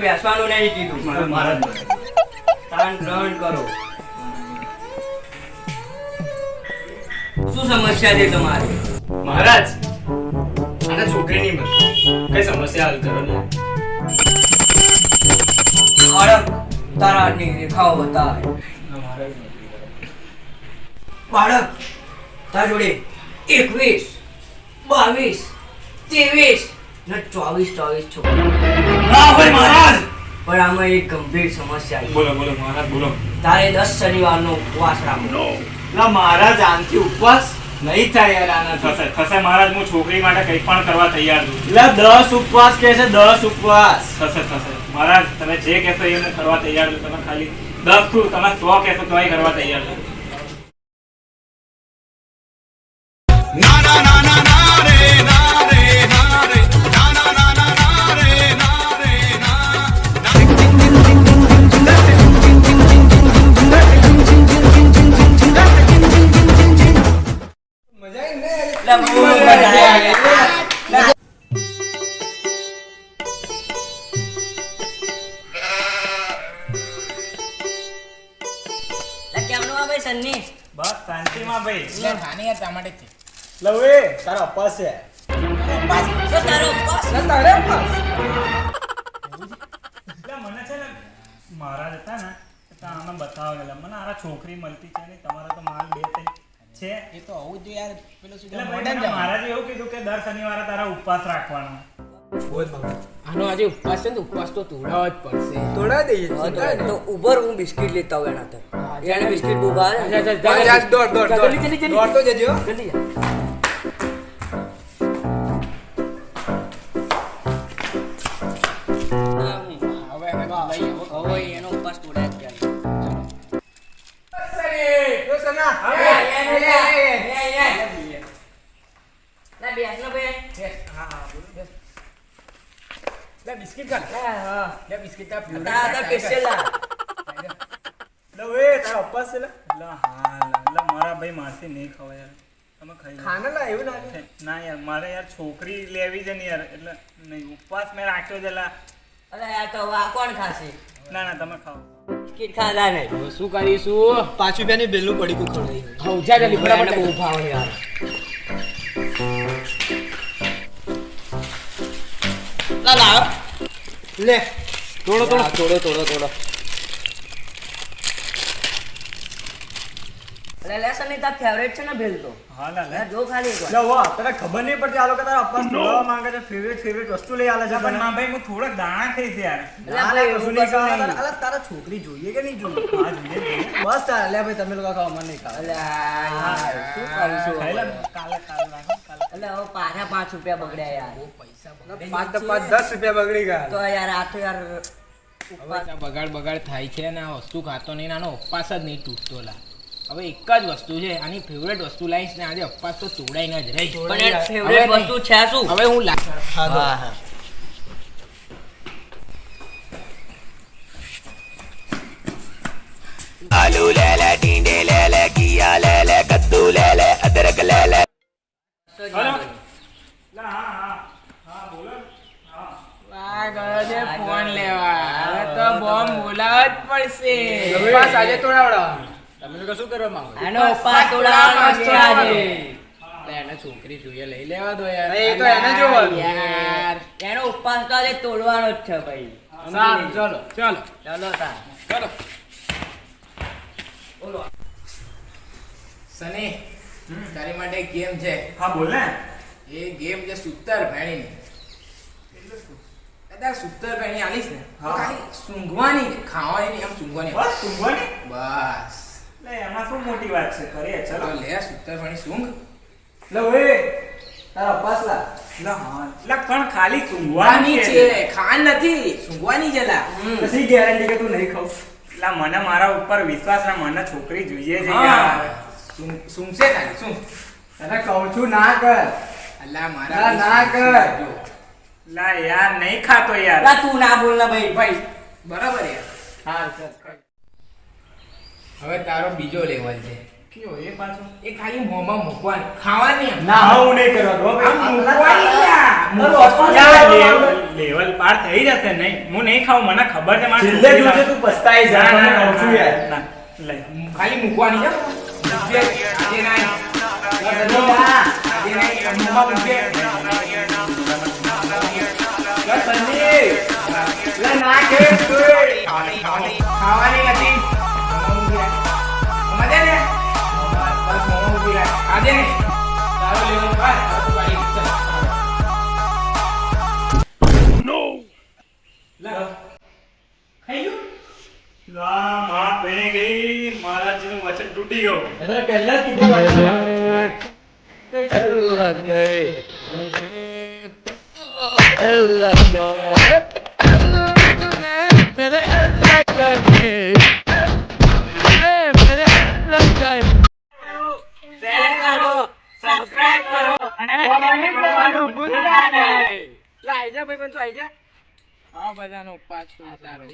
બેસવાનું નહીં કીધું. મારા તાન ગ્રહણ કરો. શું સમસ્યા છે તમારી? મહારાજ, આના છોકરીની કઈ સમસ્યા હલ કરો ને બાળક તારા હાથની રેખાઓ બતાવે. બાળક, તારા જોડે એકવીસ, બાવીસ, ત્રેવીસ ચોવીસ ચોવીસ છોકરા. ના ભાઈ મહારાજ! પણ આમાં એક ગંભીર સમસ્યા બોલો બોલો મહારાજ બોલો. તારે દસ શનિવારનો ઉપવાસ રાખો ના મહારાજ આનથી ઉપવાસ નહીં થાય યાર આના થશે થશે મહારાજ હું છોકરી માટે કંઈ પણ કરવા તૈયાર છું. એટલે દસ ઉપવાસ કે છે દસ ઉપવાસ. થશે થશે. મહારાજ તમે જે કહેશો એ હું કરવા તૈયાર છું. તમે ખાલી દસ છું તમે સો કહેશો તો કરવા તૈયાર છું. ના ના na ભાઈ સન્ની. બસ શાંતિમાં ભાઈ. લે ખાની યાર ટમાટે થી લવે તારો અપાસ છે. શું તારો ઉપવાસ એટલે મને છે ને મારા હતા ને આમાં બતાવેલા મને આ છોકરી મળતી છે ને તમારા તો માલ બે ત્રણ છે. એ તો આવું જ યાર. પેલો મહારાજે એવું કીધું કે દર શનિવારે તારા ઉપવાસ રાખવાનો. આનો આજે ઉપવાસ છે ને ઉપવાસ તો તોડાવો જ પડશે તોડા દઈએ તો- ઉભર હું બિસ્કિટ લેતા હોય એના તરફ એને બિસ્કિટ બહુ ભાવે દોડ દોડ જલ્દી, જલ્દી, તો જજો જલ્દી બેસ ને ભાઈ. લે બિસ્કિટ ખા હા, હા. લે બિસ્કિટ તા પીવડાવ. તારા હાથે special આ. લવે તારો અપાસ લે લા હા લા મારા ભાઈ મારથી નહીં ખવાય યાર તમે ખાઈ લો. ખાને લા એવું ના ના યાર મારે યાર છોકરી લેવી છે ને યાર એટલે નહીં ઉપવાસ મેં રાખ્યો છે લા અલે, આ તો આ કોણ ખાશે ના ના તમે ખાઓ બિસ્કિટ ખાધા નહીં શું કરીશું પાંચ રૂપિયાની બિલનું ગયું ખવડાવી હવ જા જલ્દી ફટાફટ બહુ ભાવે યાર લા લાવ લે તોડો તોડો તોડો તોડો તોડો અલે, સની, તાર favorite છે ને ભેલ તો. હા લા લે. લે, જો ખાલી એક લે વાહ તને ખબર નહીં પડતી આ લોકો તારા માંગે છે ફેવરેટ ફેવરેટ વસ્તુ લઈ આલે છે પણ માં ભાઈ હું થોડાક દાણા ખાઈશ યાર. અલે, ભાઈ, કશું નહીં કશું અલા તારા છોકરી જોઈએ કે નહીં જોઈએ? હા જોઈએ જોઈએ. બસ તારા લે ભાઈ તમે લોકો મને નહીં ખાવા. અલે, શું કરીશું ખાઈ હવે? કાલે કાલે અલે, પાછા પાંચ રૂપિયા બગડ્યા યાર. પાંચ તો પાંચ દસ રૂપિયા બગડી ગયા. તો યાર આ તો યાર બગાડ બગાડ થાય છે ને આ વસ્તુ ખાતો નહીં નાનો ઉપવાસ જ નહીં તૂટતો લા. હવે એક જ વસ્તુ છે આની ફેવરેટ વસ્તુ લાઈશ ને આજે અપવાસ તો તોડાઈ ના જ રહી. પણ ફેવરેટ વસ્તુ છે શું? હવે હું હા લે લે ટીંડે લે લે કિયા લે લે અદરક લે લે ફોન લેવા. હવે તો બોમ્બ બોલાવવા જ પડશે. બસ આજે તોડાવડા. તમે લોકો શું કરવા માંગો આનો ઉપવાસ તોડાવવાનો છે આજે. એને છોકરી જોઈએ લઈ લેવા દો યાર. એ તો એને જોવાનું. યાર એનો ઉપવાસ તો આજે તોડવાનો જ છે ભાઈ. સારું ચલો. ચલો. ચાલો તાર ચલો. સની તારી માટે ગેમ છે. હા બોલ ને. એ ગેમ છે સુતર ભેણી તાર સૂતર ભેણી આલીશ ને ખાલી સૂંઘવાની ખાવાની નહીં, આમ સૂંઘવાની. બસ ઊંઘવાની બસ. લે એમાં શું મોટી વાત છે? કરીએ તો ચલો લે સૂતર ભેણી સૂંઘ. લે ઓય તારા પણ ખાલી ઊંઘવાની છે. ખાન નથી સૂંઘવાની છે લા. કશી ગેરંટી કે તું નહીં ખાવ લા મને મારા ઉપર વિશ્વાસ ના મને છોકરી જોઈએ છે. યાર. સૂંઘ- સૂંઘશે ખાલી સૂંઘ. તને કહું છું ના કર. અલ્લા મારા ના કર. લા યાર નહીં ખાતો યાર. લા, તું ના બોલ ને ભાઈ. ભાઈ બરાબર યાર. હા ચાલ હવે તારો બીજો લેવલ છે. કયો? એ પાછો? એ ખાલી મોમાં મૂકવાની. ખાવાની ના હું નહીં કરવાનો લેવલ- પાર થઈ જશે નહીં. હું નહીં ખાઉં મને ખબર છે મારે છેલ્લે જોજે તું પસ્તાઈ જા મને કહું છું યાર. ના, લે. ખાલી મૂકવાની છે ના કે તું. રાખ. આજે નહીં. તારો લેવલ પાર. હવે લાઈક કરો. અને કોમેન્ટ કરવાનું ભૂલતા નહીં લાઈ જા ભાઈ પણ તો આઈ જા આ બધાનો ઉપવાસ તો સારો